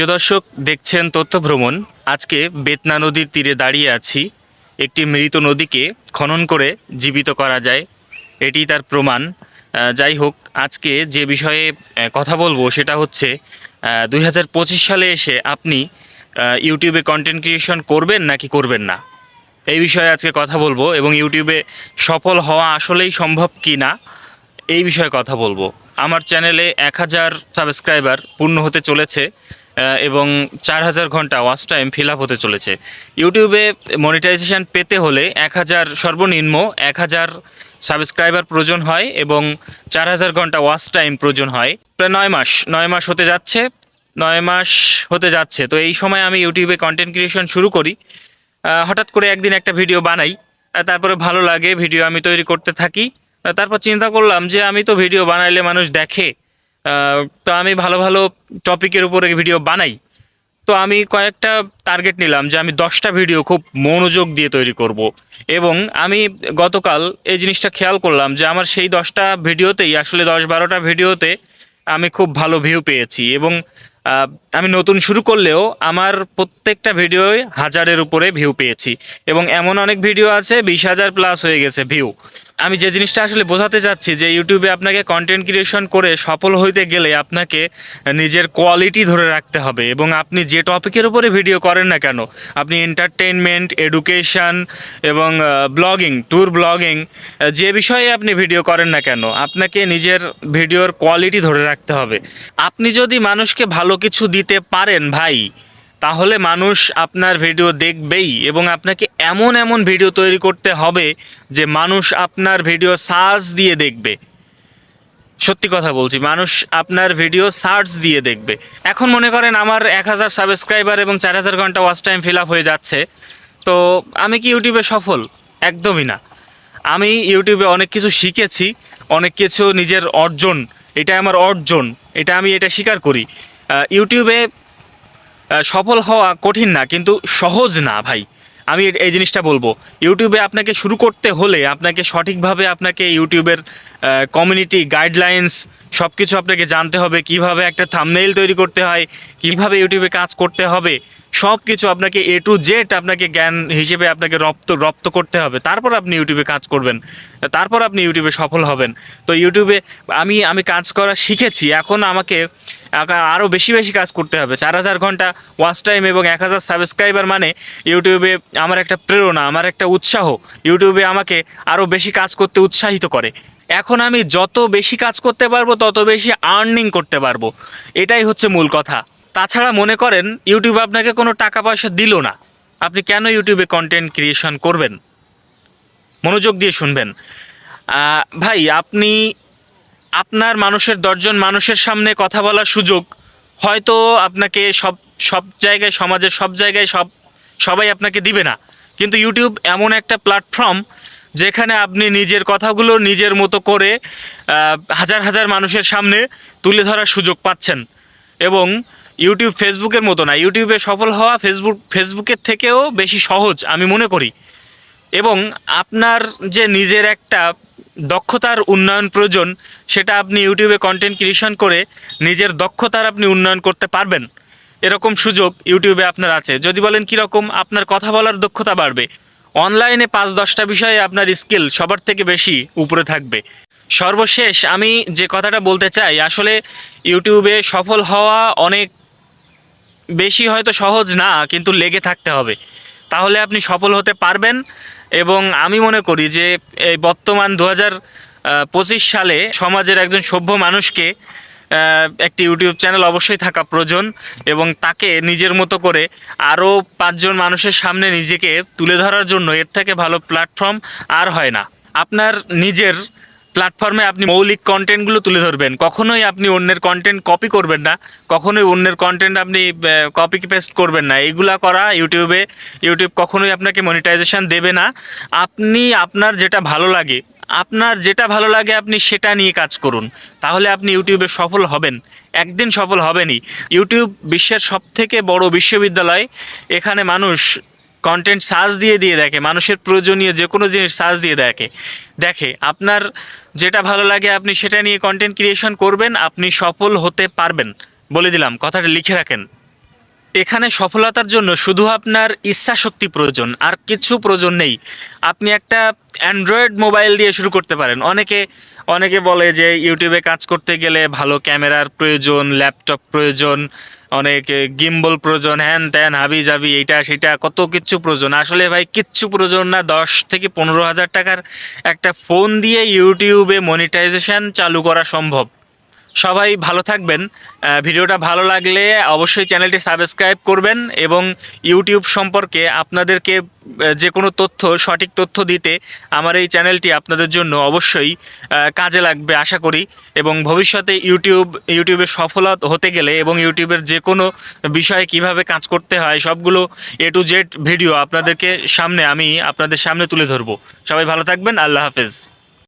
প্রিয় দর্শক, দেখছেন তথ্য ভ্রমণ। আজকে বেতনা নদীর তীরে দাঁড়িয়ে আছি। একটি মৃত নদীকে খনন করে জীবিত করা যায়। এটি তার প্রমাণ। যাই হোক, আজকে যে বিষয়ে কথা বলব সেটা হচ্ছে দুই হাজার পঁচিশ সালে এসে আপনি ইউটিউবে কন্টেন্ট ক্রিয়েশন করবেন নাকি করবেন না? এই বিষয়ে আজকে কথা বলব এবং ইউটিউবে সফল হওয়া আসলেই সম্ভব কি না, এই বিষয়ে কথা বলব। আমার চ্যানেলে এক হাজার সাবস্ক্রাইবার পূর্ণ হতে চলেছে। এবং চার হাজার ঘণ্টা ওয়াচ টাইম ফিল আপ হতে চলেছে। ইউটিউবে মনিটাইজেশন পেতে হলে এক হাজার সর্বনিম্ন এক হাজার সাবস্ক্রাইবার প্রয়োজন হয় এবং চার হাজার ঘণ্টা ওয়াচ টাইম প্রয়োজন হয়। প্রায় নয় মাস নয় মাস হতে যাচ্ছে, নয় মাস হতে যাচ্ছে। তো এই সময় আমি ইউটিউবে কন্টেন্ট ক্রিয়েশন শুরু করি। হঠাৎ করে একদিন একটা ভিডিও বানাই তারপরে ভালো লাগে ভিডিও আমি তৈরি করতে থাকি। তারপর চিন্তা করলাম যে আমি তো ভিডিও বানাইলে মানুষ দেখে তো আমি ভালো ভালো টপিকের উপরে ভিডিও বানাই। তো আমি কয়েকটা টার্গেট নিলাম যে আমি দশটা ভিডিও খুব মনোযোগ দিয়ে তৈরি করব। এবং আমি গতকাল এই জিনিসটা খেয়াল করলাম যে আমার সেই দশটা ভিডিওতেই আসলে দশ বারোটা ভিডিওতে আমি খুব ভালো ভিউ পেয়েছি। এবং আমি নতুন শুরু করলেও আমার প্রত্যেকটা ভিডিওয় হাজারের উপরে ভিউ পেয়েছি। এবং এমন অনেক ভিডিও আছে, বিশ হাজার প্লাস হয়ে গেছে ভিউ আমি যে জিনিসটা আসলে বোঝাতে চাচ্ছি যে ইউটিউবে আপনাকে কন্টেন্ট ক্রিয়েশন করে সফল হইতে গেলে আপনাকে নিজের কোয়ালিটি ধরে রাখতে হবে এবং আপনি যে টপিকের উপরে ভিডিও করেন না কেন, আপনি এন্টারটেনমেন্ট এডুকেশন এবং ব্লগিং ট্যুর ব্লগিং যে বিষয়ে আপনি ভিডিও করেন না কেন, আপনাকে নিজের ভিডিওর কোয়ালিটি ধরে রাখতে হবে। আপনি যদি মানুষকে ভালো কিছু দিতে পারেন ভাই তাহলে মানুষ আপনার ভিডিও দেখবেই এবং আপনাকে এমন এমন ভিডিও তৈরি করতে হবে যে মানুষ আপনার ভিডিও সার্চ দিয়ে দেখবে। সত্যি কথা বলছি, মানুষ আপনার ভিডিও সার্চ দিয়ে দেখবে। এখন মনে করেন আমার এক হাজার সাবস্ক্রাইবার এবং চার হাজার ঘণ্টা ওয়াচ টাইম ফিল আপ হয়ে যাচ্ছে, তো আমি কি ইউটিউবে সফল? একদমই না। আমি ইউটিউবে অনেক কিছু শিখেছি, অনেক কিছু নিজের অর্জন এটা আমার অর্জন, এটা আমি এটা স্বীকার করি। ইউটিউবে সফল হওয়া কঠিন না, কিন্তু সহজ না ভাই। আমি এই জিনিসটা বলব। ইউটিউবে আপনাকে শুরু করতে হলে আপনাকে সঠিকভাবে আপনাকে ইউটিউবের কমিউনিটি গাইডলাইন্স সব কিছু আপনাকে জানতে হবে। কীভাবে একটা থামনেইল তৈরি করতে হয়? কীভাবে ইউটিউবে কাজ করতে হবে? সব কিছু আপনাকে এ টু জেড আপনাকে জ্ঞান হিসেবে আপনাকে রপ্ত রপ্ত করতে হবে। তারপর আপনি ইউটিউবে কাজ করবেন। তারপর আপনি ইউটিউবে সফল হবেন। তো ইউটিউবে আমি আমি কাজ করা শিখেছি। এখন আমাকে আরও বেশি বেশি কাজ করতে হবে। চার হাজার ঘণ্টা ওয়াচ টাইম এবং এক হাজার সাবস্ক্রাইবার মানে ইউটিউবে আমার একটা প্রেরণা, আমার একটা উৎসাহ। ইউটিউবে আমাকে আরও বেশি কাজ করতে উৎসাহিত করে। এখন আমি যত বেশি কাজ করতে পারব, তত বেশি আর্নিং করতে পারব। এটাই হচ্ছে মূল কথা। তাছাড়া মনে করেন ইউটিউব আপনাকে কোনো টাকা পয়সা দিল না। আপনি কেন ইউটিউবে কন্টেন্ট ক্রিয়েশন করবেন? মনোযোগ দিয়ে শুনবেন। ভাই, আপনি আপনার মানুষের, দশজন মানুষের সামনে কথা বলার সুযোগ, হয়তো আপনাকে সব সব জায়গায়, সমাজের সব জায়গায় সব, সবাই আপনাকে দিবে না। কিন্তু ইউটিউব এমন একটা প্ল্যাটফর্ম যেখানে আপনি নিজের কথাগুলো নিজের মতো করে হাজার হাজার মানুষের সামনে তুলে ধরার সুযোগ পাচ্ছেন। এবং ইউটিউব ফেসবুকের মতো না। ইউটিউবে সফল হওয়া ফেসবুক ফেসবুকের থেকেও বেশি সহজ, আমি মনে করি। এবং আপনার যে নিজের একটা দক্ষতার উন্নয়ন প্রয়োজন, সেটা আপনি ইউটিউবে কন্টেন্ট ক্রিয়েশন করে নিজের দক্ষতার আপনি উন্নয়ন করতে পারবেন। এরকম সুযোগ ইউটিউবে আপনার আছে। যদি বলেন কীরকম, আপনার কথা বলার দক্ষতা বাড়বে। অনলাইনে পাঁচ দশটা বিষয়ে আপনার স্কিল সবার থেকে বেশি উপরে থাকবে। সর্বশেষ আমি যে কথাটা বলতে চাই, আসলে ইউটিউবে সফল হওয়া অনেক বেশি হয়তো সহজ না, কিন্তু লেগে থাকতে হবে। তাহলে আপনি সফল হতে পারবেন এবং আমি মনে করি যে এই বর্তমান দু হাজার পঁচিশ সালে সমাজের একজন সভ্য মানুষকে একটি ইউটিউব চ্যানেল অবশ্যই থাকা প্রয়োজন এবং তাকে নিজের মতো করে আরও পাঁচজন মানুষের সামনে নিজেকে তুলে ধরার জন্য এর থেকে ভালো প্ল্যাটফর্ম আর হয় না। আপনার নিজের প্ল্যাটফর্মে আপনি মৌলিক কন্টেন্টগুলো তুলে ধরবেন। কখনোই আপনি অন্যের কন্টেন্ট কপি করবেন না। কখনোই অন্যের কন্টেন্ট আপনি কপি পেস্ট করবেন না। এইগুলা করা ইউটিউবে ইউটিউব কখনোই আপনাকে মনিটাইজেশন দেবে না। আপনি আপনার যেটা ভালো লাগে, আপনার যেটা ভালো লাগে আপনি সেটা নিয়ে কাজ করুন। তাহলে আপনি ইউটিউবে সফল হবেন। একদিন সফল হবেনই। ইউটিউব বিশ্বের সবথেকে বড় বিশ্ববিদ্যালয়, এখানে মানুষ কন্টেন্ট সার্চ দিয়ে দিয়ে দেখে, মানুষের প্রয়োজনীয় যে কোনো জিনিস সার্চ দিয়ে দেখে। দেখে, আপনার যেটা ভালো লাগে আপনি সেটা নিয়ে কন্টেন্ট ক্রিয়েশন করবেন, আপনি সফল হতে পারবেন। বলে দিলাম, কথাটা লিখে রাখেন। এখানে সফলতার জন্য শুধু আপনার ইচ্ছা শক্তি প্রয়োজন, আর কিছু প্রয়োজন নেই। আপনি একটা অ্যান্ড্রয়েড মোবাইল দিয়ে শুরু করতে পারেন। অনেকে অনেকে বলে যে ইউটিউবে কাজ করতে গেলে ভালো ক্যামেরার প্রয়োজন ল্যাপটপ প্রয়োজন, অনেক গিম্বল প্রয়োজন, হ্যান ত্যান, হাবি জাবি, এইটা, সেটা, কত কিচ্ছু প্রয়োজন। আসলে ভাই, কিচ্ছু প্রয়োজন না। দশ থেকে পনেরো হাজার টাকার একটা ফোন দিয়ে ইউটিউবে মনিটাইজেশন চালু করা সম্ভব। সবাই ভালো থাকবেন। ভিডিওটা ভালো লাগলে অবশ্যই চ্যানেলটি সাবস্ক্রাইব করবেন এবং ইউটিউব সম্পর্কে আপনাদেরকে যে কোনো তথ্য, সঠিক তথ্য দিতে আমার এই চ্যানেলটি আপনাদের জন্য অবশ্যই কাজে লাগবে আশা করি। এবং ভবিষ্যতে ইউটিউব, ইউটিউবে সফল হতে গেলে এবং ইউটিউবের যে কোনো বিষয়ে কীভাবে কাজ করতে হয়, সবগুলো এ টু জেড ভিডিও আপনাদেরকে সামনে আমি আপনাদের সামনে তুলে ধরবো। সবাই ভালো থাকবেন, আল্লাহ হাফেজ।